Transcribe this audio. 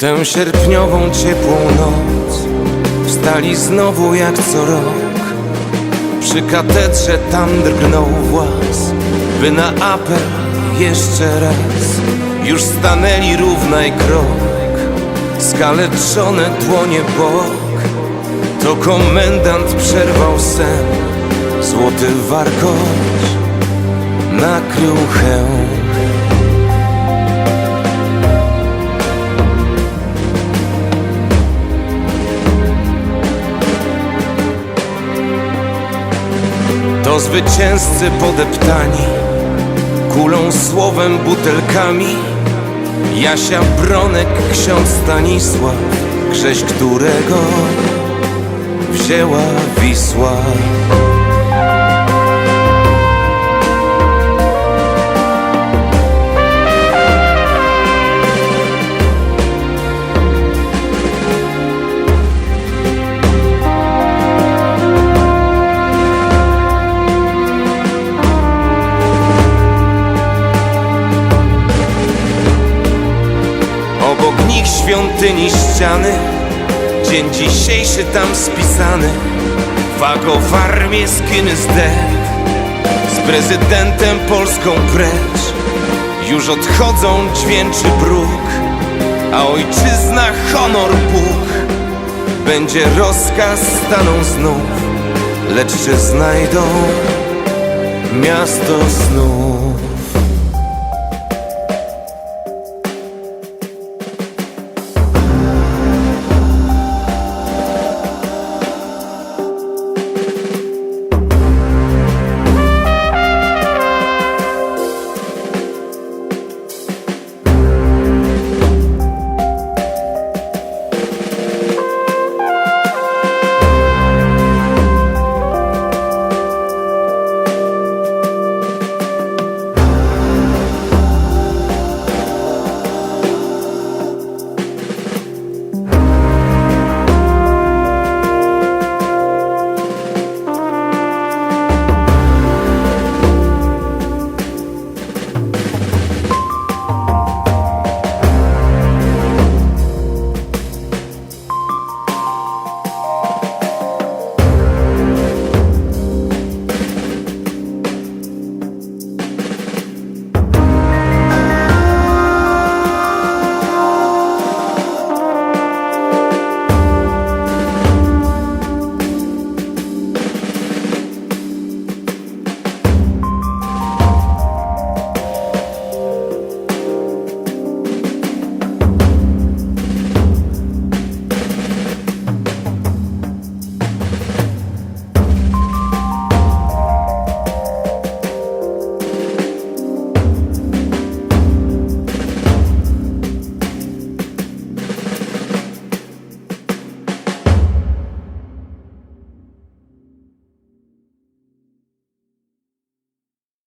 tę sierpniową ciepłą noc Wstali znowu jak co rok. Przy katedrze tam drgnął włas By na apel jeszcze raz. Już stanęli równaj krok Skaleczone dłonie bok. To komendant przerwał sen Złoty warkocz nakrył hełm zwycięzcy podeptani. Kulą, słowem, butelkami. Jasia Bronek, ksiądz Stanisław. Grześ którego wzięła Wisła świątyni ściany. Dzień dzisiejszy tam spisany. Wago w armię skiny zdech Z prezydentem Polską precz. Już odchodzą dźwięczy bruk A ojczyzna honor Bóg. Będzie rozkaz staną znów Lecz czy znajdą miasto snów